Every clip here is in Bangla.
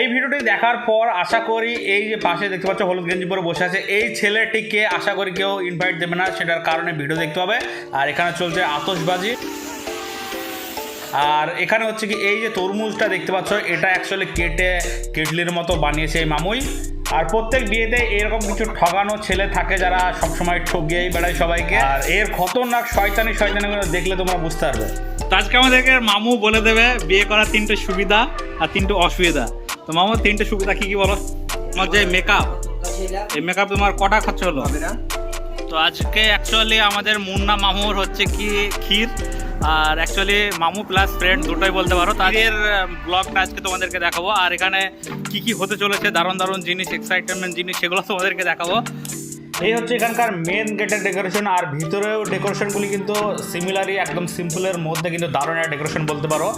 এই ভিডিওটি দেখার পর আশা করি এই যে পাশে দেখতে পাচ্ছ হলুদ গেঞ্জি পরে বসে আছে। এই ছেলেটিকে আশা করি কেউ ইনভাইট দেবে না, সেটার কারণে ভিডিও দেখতে হবে আর এখানে চলছে আতশবাজি। আর এখানে হচ্ছে কি, এই যে তরমুজটা দেখতে পাচ্ছ, এটা অ্যাকচুয়ালি কেটে কেটলির মতো বানিয়েছে এই মামুই। আর প্রত্যেক বিয়েতে এরকম কিছু ঠগানো ছেলে থাকে যারা সবসময় ঠগিয়েই বেড়ায় সবাইকে। আর এর খতরনাক শয়তানি শয়তানি দেখলে তোমরা বুঝতে পারবে। তো আজকে আমাদেরকে মামু বলে দেবে, বিয়ে করার তিনটে সুবিধা আর তিনটে অসুবিধা। তো মামা, তিনটে সুবিধা কি কি বলো? তোমার যে মেকআপ এই মেকআপ তোমার কটা খরচা হলো? তো আজকে অ্যাকচুয়ালি আমাদের মুন্না মামুর হচ্ছে কি ক্ষীর, আর অ্যাকচুয়ালি মামু প্লাস ফ্রেন্ড দুটোই বলতে পারো। তাদের ব্লগটা আজকে তোমাদেরকে দেখাবো। আর এখানে কি কি হতে চলেছে, দারুণ দারুণ জিনিস এক্সাইটমেন্ট জিনিস, সেগুলো তোমাদেরকে দেখাবো। এই হচ্ছে এখানকার মেন গেটের ডেকোরেশন আর ভিতরেও ডেকোরেশনগুলি কিন্তু সিমিলারই একদম সিম্পলের মধ্যে কিন্তু দারুণ একটা ডেকোরেশন বলতে পারো।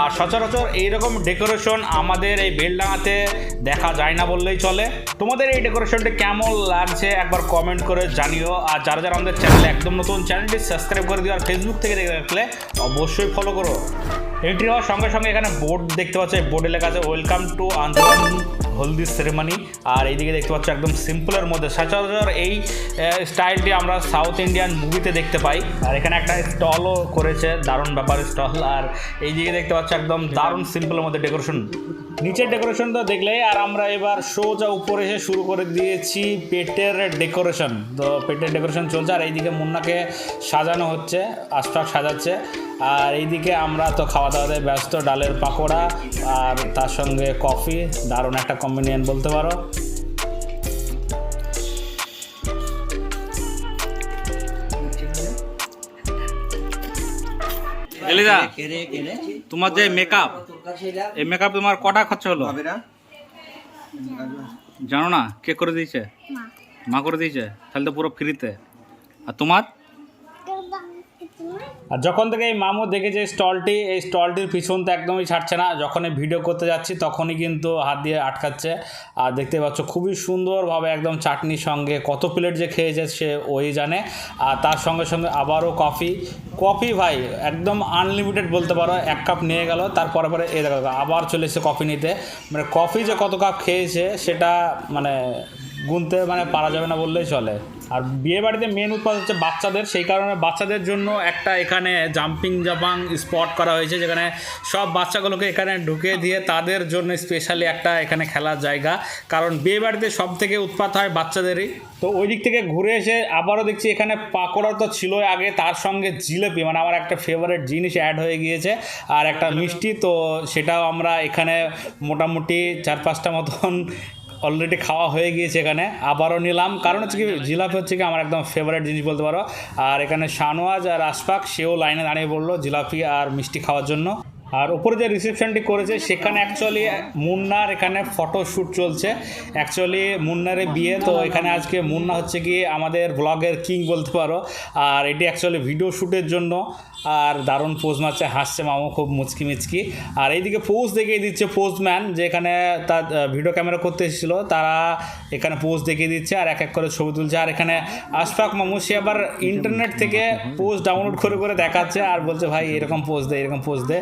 আর সচরাচর এইরকম ডেকোরেশন আমাদের এই বেলডাঙাতে দেখা যায় না বললেই চলে। তোমাদের এই ডেকোরেশনটা কেমন লাগছে একবার কমেন্ট করে জানিও। আর যারা যারা আমাদের চ্যানেলে একদম নতুন চ্যানেলটি সাবস্ক্রাইব করে দিও। আর ফেসবুক থেকে দেখে রাখলে অবশ্যই ফলো করো। এন্ট্রি হওয়ার সঙ্গে সঙ্গে এখানে বোর্ড দেখতে পাচ্ছ বোর্ডে লেখা আছে ওয়েলকাম টু আন্দোলন হলদি সেরেমনি আর এইদিকে দেখতে পাচ্ছ, একদম সিম্পলের মধ্যে। সচরাচর এই স্টাইলটি আমরা সাউথ ইন্ডিয়ান মুভিতে দেখতে পাই। আর এখানে একটা স্টলও করেছে, দারুণ ব্যাপার স্টল আর এইদিকে দেখতে পাচ্ছ, একদম দারুণ সিম্পলের মধ্যে ডেকোরেশন নিচের ডেকোরেশন তো দেখলেই আর আমরা এবার সোজা উপরে এসে শুরু করে দিয়েছি পেটের ডেকোরেশন তো পেটের ডেকোরেশন চলছে, আর এইদিকে মুন্নাকে সাজানো হচ্ছে, আশপাশ সাজাচ্ছে। আর এইদিকে আমরা তো খাওয়া দাওয়াতে ব্যস্ত ডালের পাকোড়া আর তার সঙ্গে কফি। দারুণ একটা কম্বিনিয়ন বলতে পারো। এলিদা তোমার যে মেকআপ এই মেকআপ তোমার কটা খরচা হলো? জানো না কে করে দিয়েছে? মা। করে দিয়েছে? তাহলে তো পুরো ফ্রিতে আর তোমার? আর যখন থেকে এই মামু দেখেছে স্টলটি, এই স্টলটির পিছন তো একদমই ছাড়ছে না, যখনই ভিডিও করতে যাচ্ছি তখনই কিন্তু হাত দিয়ে আটকাচ্ছে। আর দেখতে পাচ্ছ খুবই সুন্দরভাবে একদম চাটনির সঙ্গে কত প্লেট যে খেয়েছে সে ওই জানে। আর তার সঙ্গে সঙ্গে আবারও কফি। কফি ভাই, একদম আনলিমিটেড বলতে পারো, এক কাপ নিয়ে গেল, তারপরে পরে এ দেখো, আবার চলে কফি নিতে। মানে কফি যে কত কাপ খেয়েছে সেটা মানে গুনতে মানে পারা যাবে না বললেই চলে। আর বিয়ে বাড়িতে মেন উৎপাদ হচ্ছে বাচ্চাদের, সেই কারণে বাচ্চাদের জন্য একটা এখানে জাম্পিং জাপাং স্পট করা হয়েছে, যেখানে সব বাচ্চাগুলোকে এখানে ঢুকে দিয়ে তাদের জন্য স্পেশালি একটা এখানে খেলার জায়গা। কারণ বিয়ে বাড়িতে সব থেকে উৎপাত হয় বাচ্চাদেরই। তো ওই দিক থেকে ঘুরে এসে আবারও দেখছি এখানে পাকোড়া তো ছিলই আগে, তার সঙ্গে জিলেপি মানে আমার একটা ফেভারিট জিনিস অ্যাড হয়ে গিয়েছে। আর একটা মিষ্টি, তো সেটাও আমরা এখানে মোটামুটি চার পাঁচটা মতন অলরেডি খাওয়া হয়ে গিয়েছে এখানে। আবারও নিলাম। কারণ হচ্ছে কি, জিলাপি হচ্ছে কি আমার একদম ফেভারিট জিনিস বলতে পারো। আর এখানে শানওয়াজ আর আশফাক, সেও লাইনে দাঁড়িয়ে পড়ল জিলাপি আর মিষ্টি খাওয়ার জন্য। আর উপরে যে রিসেপশনটি করেছে, সেখানে অ্যাকচুয়ালি মুন্নার এখানে ফটোশ্যুট চলছে। অ্যাকচুয়ালি মুন্নারের বিয়ে, তো এখানে আজকে মুন্না হচ্ছে কি আমাদের ব্লগের কিং বলতে পারো। আর এটি অ্যাকচুয়ালি ভিডিও শ্যুটের জন্য। আর দারুণ পোজ মারছে হাসছে মামু খুব মুচকি মিচকি। আর এইদিকে পোজ দেখিয়ে দিচ্ছে পোস্টম্যান যে এখানে তার ভিডিও ক্যামেরা করতে এসেছিল তারা এখানে পোজ দেখিয়ে দিচ্ছে আর এক এক করে ছবি তুলছে। আর এখানে আশফাক মামু সে আবার ইন্টারনেট থেকে পোজ ডাউনলোড করে করে দেখাচ্ছে আর বলছে ভাই এরকম পোজ দে এরকম পোজ দে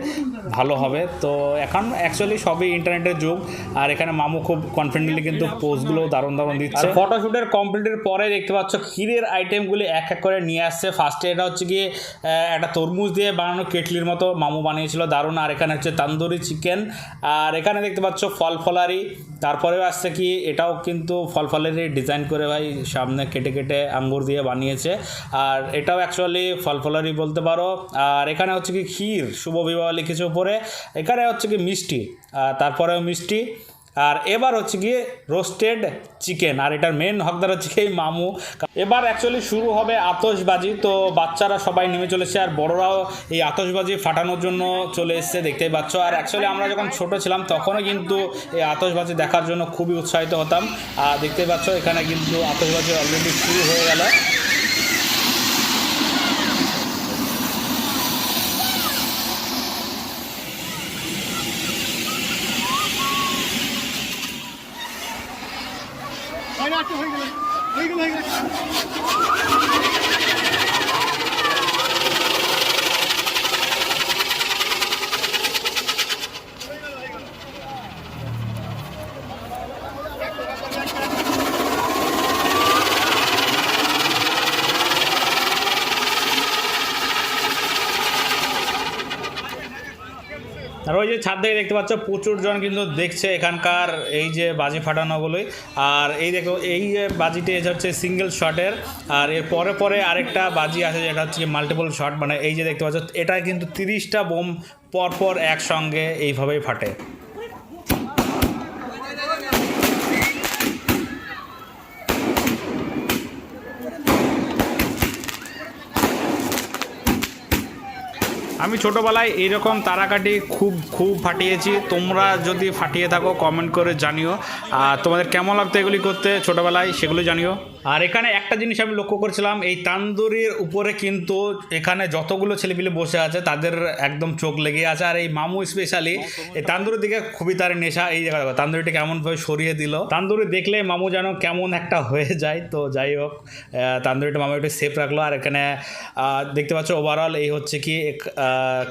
ভালো হবে। তো এখন অ্যাকচুয়ালি সবই ইন্টারনেটের যুগ আর এখানে মামু খুব কনফিডেন্টলি কিন্তু পোস্টগুলো দারুণ দারুণ দিচ্ছে। ফটোশ্যুটের কমপ্লিটের পরে দেখতে পাচ্ছ ক্ষীরের আইটেমগুলি এক এক করে নিয়ে আসছে। ফার্স্টে এটা হচ্ছে গিয়ে একটা তরমুজ দিয়ে বানানো কেটলির মতো মামু বানিয়েছিল, দারুণ। আর এখানে হচ্ছে তান্দুরি চিকেন আর এখানে দেখতে পাচ্ছ ফল ফলারি। তারপরেও আসছে কি, এটাও কিন্তু ফল ফলারি ডিজাইন করে ভাই সামনে কেটে কেটে আঙ্গুর দিয়ে বানিয়েছে। আর এটাও অ্যাকচুয়ালি ফল ফলারি বলতে পারো। আর এখানে হচ্ছে কি ক্ষীর, শুভ বিবাহ লিখেছে উপরে। এখানে হচ্ছে কি মিষ্টি। তারপরেও মিষ্টি। আর এবার হচ্ছে গিয়ে রোস্টেড চিকেন আর এটার মেন হকদার হচ্ছে এই মামু। এবার অ্যাকচুয়ালি শুরু হবে আতশবাজি, তো বাচ্চারা সবাই নেমে চলেছে আর বড়রাও এই আতশবাজি ফাটানোর জন্য চলে এসছে, দেখতেই পাচ্ছ। আর অ্যাকচুয়ালি আমরা যখন ছোট ছিলাম, তখনও কিন্তু এই আতশবাজি দেখার জন্য খুবই উৎসাহিত হতাম। আর দেখতেই পাচ্ছ, এখানে কিন্তু আতশবাজি অলরেডি শুরু হয়ে গেল। হয়ে গেল হয়ে গেল হয়ে গেল। ওই যে ছাদ থেকে দেখতে পাচ্ছ, প্রচুর জন কিন্তু দেখছে এখানকার এই যে বাজি ফাটানোগুলোই। আর এই দেখো, এই যে বাজিটি, এটা হচ্ছে সিঙ্গেল শটের আর এর পরে পরে আরেকটা বাজি আছে, যেটা হচ্ছে মাল্টিপল শট মানে এই যে দেখতে পাচ্ছ, এটা কিন্তু তিরিশটা বোম পরপর একসঙ্গে এইভাবেই ফাটে। আমি ছোটোবেলায় এইরকম তারাকাটি খুব খুব ফাটিয়েছি। তোমরা যদি ফাটিয়ে থাকো কমেন্ট করে জানিও। আর তোমাদের কেমন লাগতো এগুলি করতে ছোটোবেলায়, সেগুলো জানিও। আর এখানে একটা জিনিস আমি লক্ষ্য করছিলাম, এই তান্দুরির উপরে কিন্তু এখানে যতগুলো ছেলেপিলে বসে আছে তাদের একদম চোখ লেগে আছে। আর এই মামু স্পেশালি এই তান্দুরির দিকে খুবই তার নেশা, এই জায়গা তান্দুরিটা কেমনভাবে সরিয়ে দিল। তান্দুরি দেখলে মামু যেন কেমন একটা হয়ে যায়, তো যাই হোক তান্দুরিটা মামু একটু সেফ রাখল। আর এখানে দেখতে পাচ্ছ ওভারঅল এই হচ্ছে কি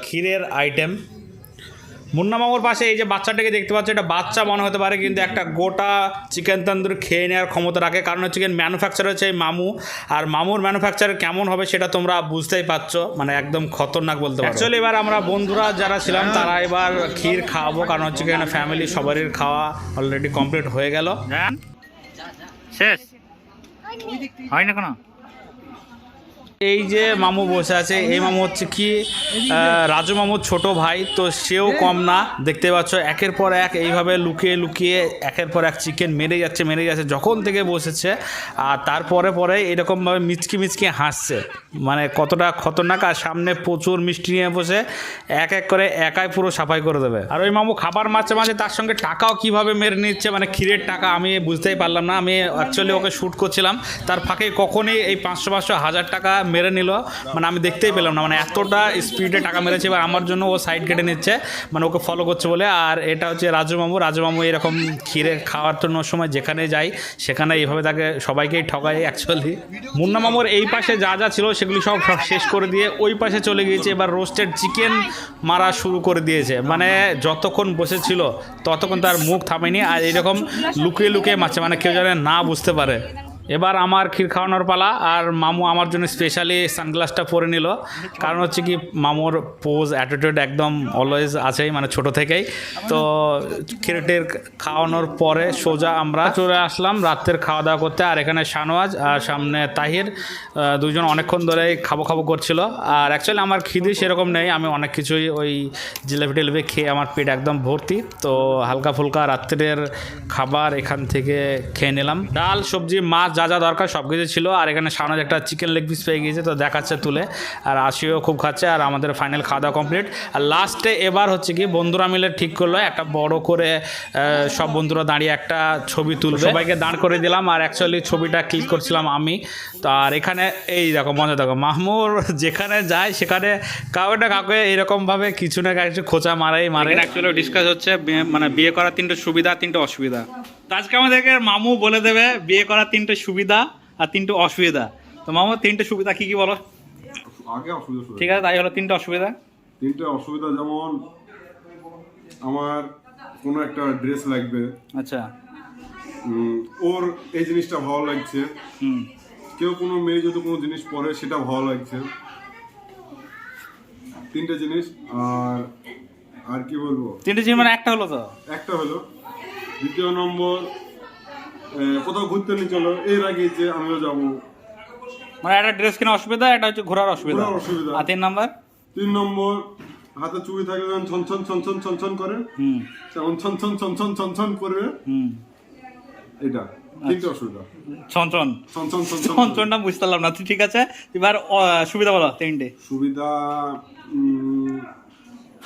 ক্ষীরের আইটেম মুন্না মামুর পাশে এই যে বাচ্চাটাকে দেখতে পাচ্ছ এটা বাচ্চা মনে হতে পারে কিন্তু একটা গোটা চিকেন তন্দুরি খেয়ে নেওয়ার ক্ষমতা রাখে। কারণ হচ্ছে কি ম্যানুফ্যাকচার হচ্ছে এই মামু। আর মামুর ম্যানুফ্যাকচার কেমন হবে সেটা তোমরা বুঝতেই পারছ মানে একদম খতরনাক বলতে পারো। অ্যাকচুয়ালি এবার আমরা বন্ধুরা যারা ছিলাম তারা এবার ক্ষীর খাওয়াবো কারণ হচ্ছে কি ফ্যামিলি সবারই খাওয়া অলরেডি কমপ্লিট হয়ে গেল। জান শেষ? হয় না কোনো? এই যে মামু বসে আছে, এই মামু হচ্ছে কি রাজু মামুর ছোট ভাই, তো সেও কম না, দেখতে পাচ্ছ, একের পর এক এইভাবে লুকিয়ে লুকিয়ে, একের পর এক চিকেন মেরে যাচ্ছে মেরে যাচ্ছে, যখন থেকে বসেছে, আর তারপরে পরে এরকমভাবে মিচকি মিচকি হাসছে। মানে কতটা খতরনাক, আর সামনে প্রচুর মিষ্টি নিয়ে বসে, এক এক করে একাই পুরো সাফাই করে দেবে। আর ওই মামু খাবার মাঝে মাঝে তার সঙ্গে টাকাও কীভাবে মেরে নিচ্ছে মানে ক্ষীরের টাকা আমি বুঝতেই পারলাম না, আমি অ্যাকচুয়ালি ওকে শ্যুট করছিলাম, তার ফাঁকে কখনই এই পাঁচশো পাঁচশো হাজার টাকা মেরে নিল। মানে আমি দেখতেই পেলাম না। মানে এতটা স্পিডে টাকা মেরেছে এবার আমার জন্য ও সাইড কেটে নিচ্ছে। মানে ওকে ফলো করছে বলে। আর এটা হচ্ছে রাজু মামু রাজু মামু এরকম ক্ষীরে খাওয়ার জন্য সময় যেখানে যাই সেখানে এইভাবে তাকে সবাইকেই ঠকায় অ্যাকচুয়ালি মুন্না মামুর এই পাশে যা যা ছিল সেগুলি সব শেষ করে দিয়ে ওই পাশে চলে গিয়েছে। এবার রোস্টেড চিকেন মারা শুরু করে দিয়েছে। মানে যতক্ষণ বসেছিল, ততক্ষণ তার মুখ থামেনি। আর এরকম লুকিয়ে লুকিয়ে মারছে। মানে কেউ যেন না বুঝতে পারে। এবার আমার ক্ষীর খাওয়ানোর পালা আর মামু আমার জন্য স্পেশালি সানগ্লাসটা পরে নিল। কারণ হচ্ছে কি মামুর পোজ অ্যাটিটিউড একদম অলওয়েজ আছেই মানে ছোট থেকেই। তো ক্ষীরটের খাওয়ানোর পরে সোজা আমরা চলে আসলাম রাত্রের খাওয়া দাওয়া করতে। আর এখানে শানওয়াজ আর সামনে তাহির দুজন অনেকক্ষণ ধরেই খাব খাব করছিল। আর অ্যাকচুয়ালি আমার খিদে সেরকম নেই, আমি অনেক কিছুই ওই জিলেপি টিলেপি খেয়ে আমার পেট একদম ভর্তি। তো হালকা ফুলকা রাত্রের খাবার এখান থেকে খেয়ে নিলাম। ডাল, সবজি, মাছ যা যা দরকার সব কিছু ছিল। আর এখানে সামনে একটা চিকেন লেগ পিস পেয়ে গিয়েছে তো দেখাচ্ছে তুলে। আর আশিও খুব খাচ্ছে আর আমাদের ফাইনাল খাওয়া দাওয়া কমপ্লিট আর লাস্টে এবার হচ্ছে কি বন্ধুরা মিলে ঠিক করল একটা বড় করে সব বন্ধুরা দাঁড়িয়ে একটা ছবি তুলবে। সবাইকে দাঁড় করে দিলাম আর অ্যাকচুয়ালি ছবিটা ক্লিক করছিলাম আমি। তো আর এখানে এই দেখো মজা দেখো মাহমুর যেখানে যায় সেখানে কাউকে না কাউকে এরকমভাবে কিছু না কিছু খোঁচা মারাই মারে অ্যাকচুয়ালি ডিসকাস হচ্ছে মানে বিয়ে করার তিনটে সুবিধা তিনটে অসুবিধা। আজকে আমাদেরকে মামু বলে দেবে বিয়ে করার তিনটে সুবিধা আর তিনটে অসুবিধা। তো মামু তিনটে সুবিধা কি কি বলো? আগে অসুবিধা ঠিক আছে তাই হলো তিনটে অসুবিধা? তিনটে অসুবিধা যেমন আমার কোনো একটা ড্রেস লাগবে। আচ্ছা। ওর এই জিনিসটা ভালো লাগছে। কেউ কোনো মেয়ে যদি কোনো জিনিস পরে সেটা ভালো লাগছে। তিনটে জিনিস আর আর কি বলব? তিনটে জিনিস মানে একটা হলো তো? একটা হলো। দ্বিতীয় নম্বর কোথাও ঘুরতে নিয়ে চলো এর আগে যে আমিও যাব মানে একটা ড্রেস কেনা অসুবিধা একটা হচ্ছে ঘোরার অসুবিধা অসুবিধা। আর তিন নাম্বার তিন নম্বর হাতে চুড়ি থাকলে যখন ছন ছন ছন ছন ছন ছন করে হুম তেমন ছন ছন ছন ছন ছন ছন করবে হুম এটা তিনটে অসুবিধা ছনছন ছন ছন ছন ছন ছনছনটা বুঝতে পারলাম না ঠিক আছে এবার সুবিধা বলো তিনটে সুবিধা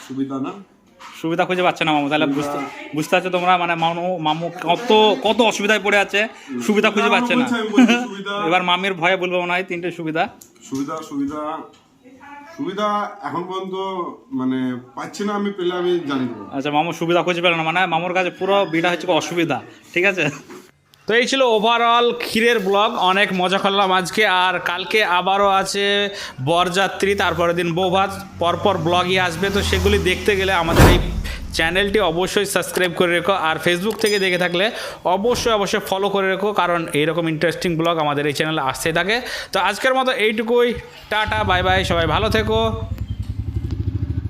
সুবিধা না সুবিধা খুঁজে পাচ্ছে না মামু তাহলে বুঝতে বুঝতে পারছ তোমরা? মানে মামু মামু কত কত অসুবিধায় পড়ে আছে? সুবিধা খুঁজে পাচ্ছে না। এবার মামির ভয়ে বলব মনে হয় তিনটে সুবিধা। সুবিধা সুবিধা। সুবিধা এখন পর্যন্ত মানে পাচ্ছি না আমি পেলে আমি জানি আচ্ছা মামু সুবিধা খুঁজে পেল না মানে মামুর কাছে পুরো বিডা হচ্ছে অসুবিধা ঠিক আছে? তো এই ছিল ওভারঅল ক্ষীরের ব্লগ অনেক মজা করলাম আজকে, আর কালকে আবারও আছে বরযাত্রী, তারপরের দিন বৌভাত, পরপর ব্লগই আসবে, তো সেগুলি দেখতে গেলে আমাদের এই চ্যানেলটি অবশ্যই সাবস্ক্রাইব করে রেখো, আর ফেসবুক থেকে দেখে থাকলে অবশ্যই অবশ্যই ফলো করে রেখো, কারণ এইরকম ইন্টারেস্টিং ব্লগ আমাদের এই চ্যানেলে আসতেই থাকে। তো আজকের মতো এইটুকুই, টাটা বাই বাই সবাই ভালো থেকো।